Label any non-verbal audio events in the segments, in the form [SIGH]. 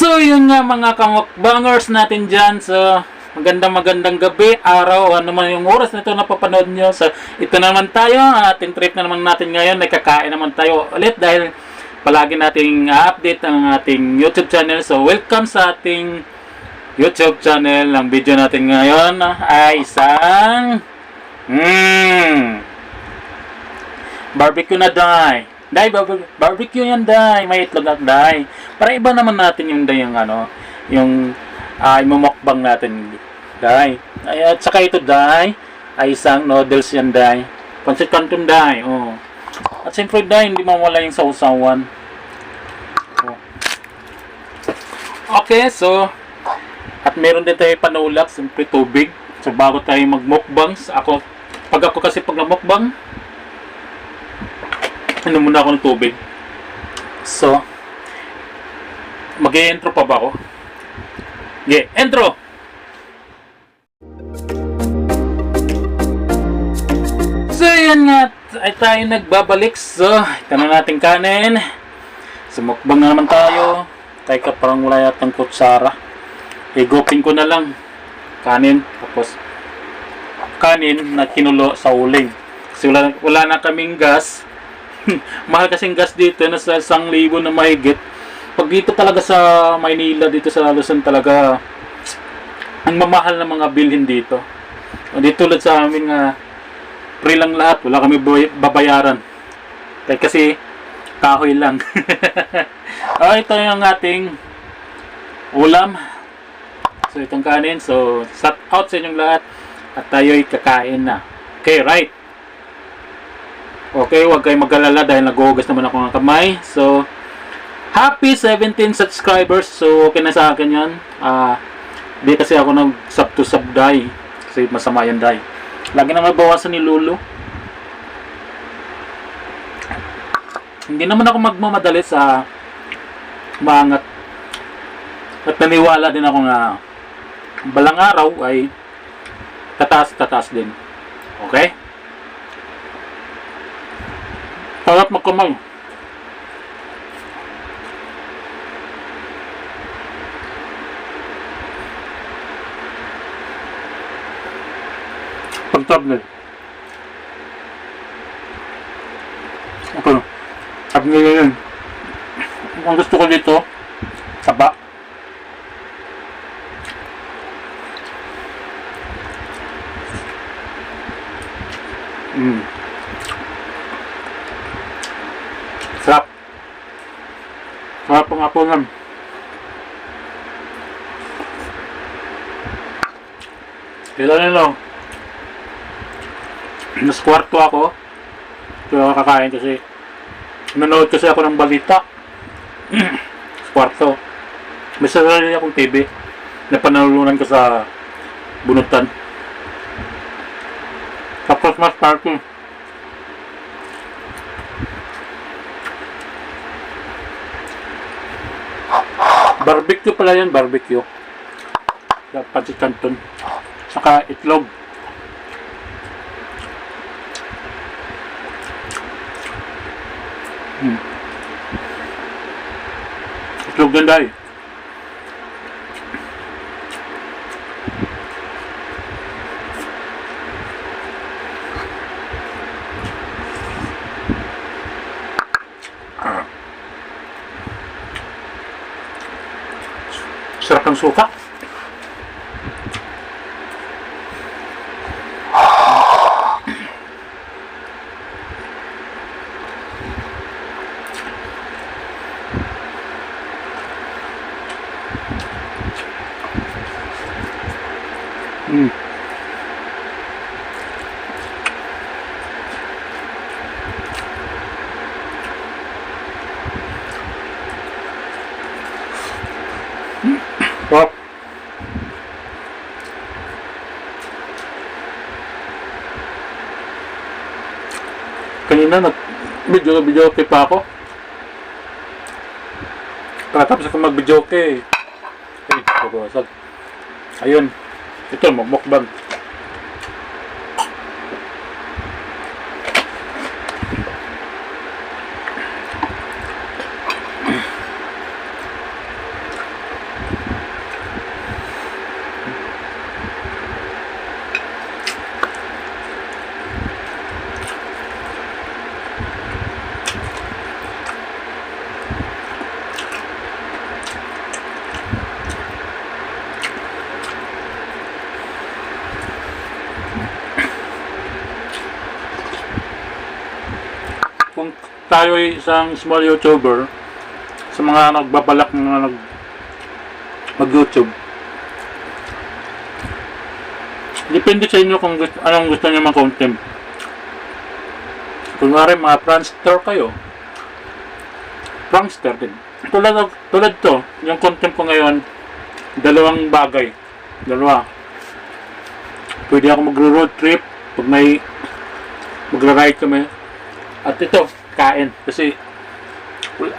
So, yun nga mga kamukbangers natin dyan. So, magandang magandang gabi, araw, ano man yung oras na ito napapanood nyo. So, ito naman tayo, ating trip na naman natin ngayon. Nagkakain naman tayo ulit dahil palagi nating update ang ating YouTube channel. So, welcome sa ating YouTube channel. Ang video natin ngayon ay isang... Mmm... Barbecue na dai. Dai, bar- barbecue yan dai. May itlog at dai. Para iba naman natin yung dai yung ano, yung uh, imumukbang natin dai. Ay, at saka ito dai ay isang noodles yan dai. Pancit canton dai. Oh. At siyempre dai, hindi mawala yung sausawan. Oh. Okay, so at meron din tayo panulak, siyempre tubig. So bago tayo magmukbangs, ako pag ako kasi pag namukbang, ano muna ako ng tubig. So, mag intro pa ba ako? Yeah, intro! So, yan nga, ay tayo nagbabalik. So, ito na natin kanin. Sumukbang na naman tayo. Teka, parang wala yatang kutsara. Igupin ko na lang. Kanin, tapos kanin na kinulo sa uling. Kasi wala, wala na kaming gas. [LAUGHS] mahal kasing gas dito, nasa isang libo na mahigit. Pag dito talaga sa Maynila, dito sa Luzon talaga, ang mamahal ng mga bilhin dito. Hindi tulad sa amin nga, free lang lahat, wala kami babayaran. Kaya kasi, kahoy lang. [LAUGHS] ah, ito yung ating ulam. So, itong kanin. So, sat out sa inyong lahat. At tayo'y kakain na. Okay, right. Okay, huwag kayong mag-alala dahil nag-uugas naman ako ng kamay. So, happy 17 subscribers. So, okay na sa akin yan. Ah, di kasi ako nag-sub to sub die. Kasi masama yan die. Lagi na mabawasan ni Lulu. Hindi naman ako magmamadali sa maangat. At naniwala din ako na balang araw ay tataas-tataas din. Okay? Sarap magkamay. Pag-tablet. Okay. Sabi nila yun. Ang gusto ko dito, saba. Mm. Sarap. Sarap ang apo lang. Kaya na lang. Nasa kwarto ako. Kaya kakain kasi. Nanonood kasi ako ng balita. [CLEARS THROAT] sa kwarto. May sarili akong TV. Napanalunan ko sa bunutan. Sa Christmas party. Barbecue pala yan, barbecue. Dapat si Canton. Saka itlog. Hmm. Itlog ganda eh. Sarap ng suka. Mm. Sarap. Kanina nag video video okay pa ako. Katapos ako mag video okay. Ay. Ayun. Ito, magmukbang. Tayo ay isang small YouTuber sa mga nagbabalak na nag mag-YouTube. Depende sa inyo kung gusto, anong gusto niyo mang content. Kunwari mga prankster kayo. Prankster din. Tulad, tulad to, yung content ko ngayon, dalawang bagay. Dalawa. Pwede ako magro-road trip pag may magra-ride kami. At ito, kain. Kasi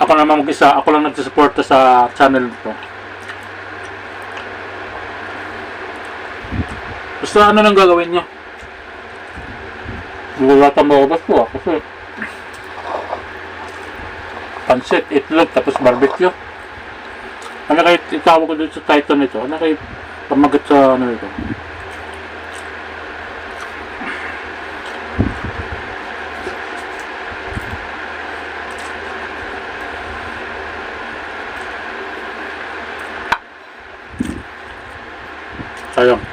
ako naman mag-isa, ako lang nagsusuporta sa channel ko. Basta ano nang gagawin nyo? Wala tayong mababas ko ah, kasi pansit, itlog, tapos barbecue. Ano kayo itawag ko dun sa title nito? Ano kayo pamagat sa ano nito? Sayang.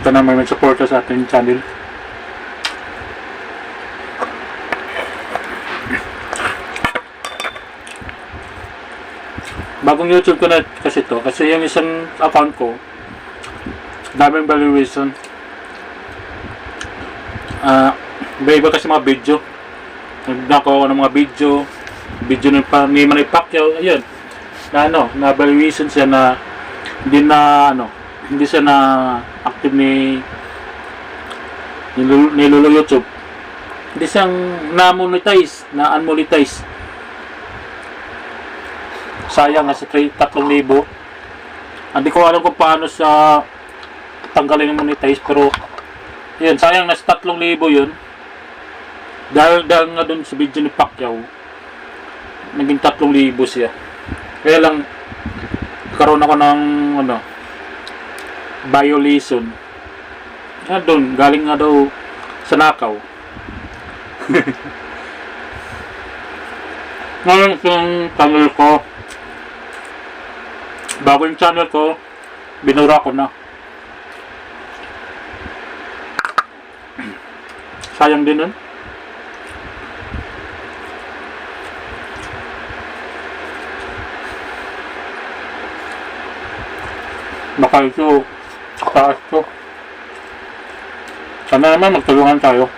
Ito na may mag-suporta sa ating channel. Bagong YouTube ko na kasi to. Kasi yung isang account ko, daming valuation. Ah, iba-iba kasi mga video. Nagdako ako ng mga video. Video ng pa, ni Manny Pacquiao. Ayun. Na ano, na valuation siya na hindi na ano, hindi siya na active ni ni, Lolo YouTube. Hindi siyang na-monetize, na-unmonetize. Sayang nga sa 3,000. Hindi ko alam kung paano sa tanggalin yung monetize pero yun, sayang na sa 3,000 yun. Dahil, dahil nga dun sa video ni Pacquiao, naging 3,000 siya. Kaya lang, karoon ako ng ano, violation. Ah, doon, galing nga daw sa nakaw. [LAUGHS] Ngayon yung channel ko, bago yung channel ko, binura ko na. [CLEARS THROAT] Sayang din nun. Baka ito, taas to. Sana naman magtulungan tayo.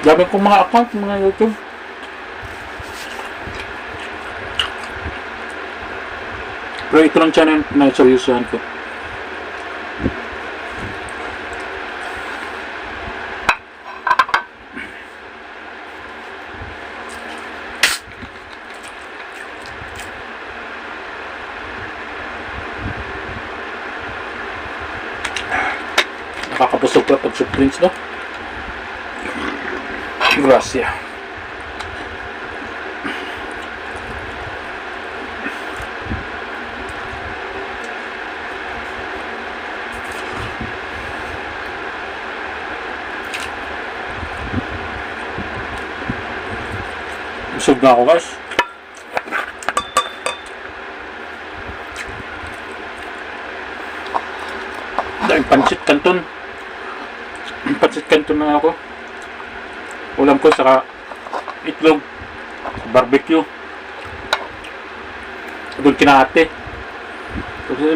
Dami kong mga account, mga YouTube. Pero ito lang channel na seryosohan ko. Nakakabusog pa pag soft drinks, no? Gracia. Busog na ako guys. Dahil pansit kanton. Pansit kanton na ako. Ulam ko saka itlog, barbecue. Doon kina ate.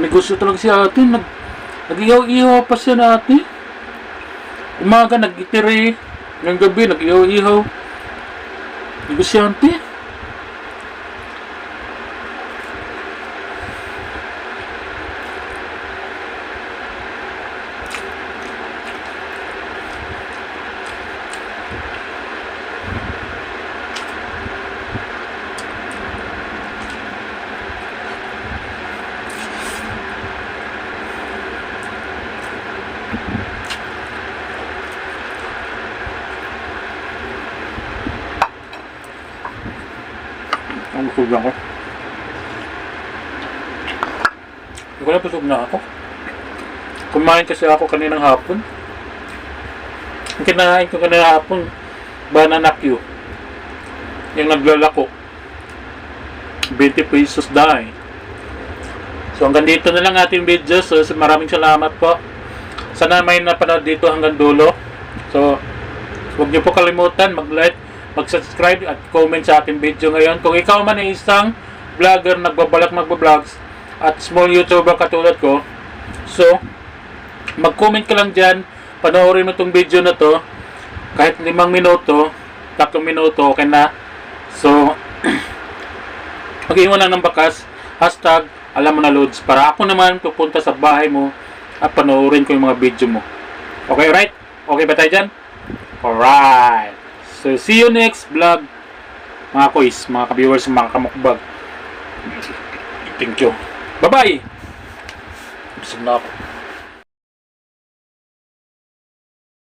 May gusto talaga si ate. Nag, nag-ihaw-ihaw pa siya na ate. Umaga nag-itire. Ngayong gabi nag-ihaw-ihaw. Negosyante. Busog na ako. Hindi ko na busog na ako. Kumain kasi ako kaninang hapon. Ang kinain ko kaninang hapon, banana Q. Yung naglalako. 20 pesos dahil. So hanggang dito na lang ating video. So maraming salamat po. Sana may napanood dito hanggang dulo. So huwag niyo po kalimutan mag-like, mag-subscribe at comment sa ating video ngayon. Kung ikaw man ay isang vlogger nagbabalak magba-vlogs at small YouTuber katulad ko, so mag-comment ka lang dyan, panoorin mo tong video na to, kahit limang minuto, tatlong minuto, okay na. So, [CLEARS THROAT] mag-iwan lang ng bakas, hashtag, alam mo na loads, para ako naman pupunta sa bahay mo at panoorin ko yung mga video mo. Okay, right? Okay ba tayo dyan? Alright. So, see you next vlog. Mga kois, mga ka-viewers, mga kamukbag. Thank you. Bye-bye! Busog na ako.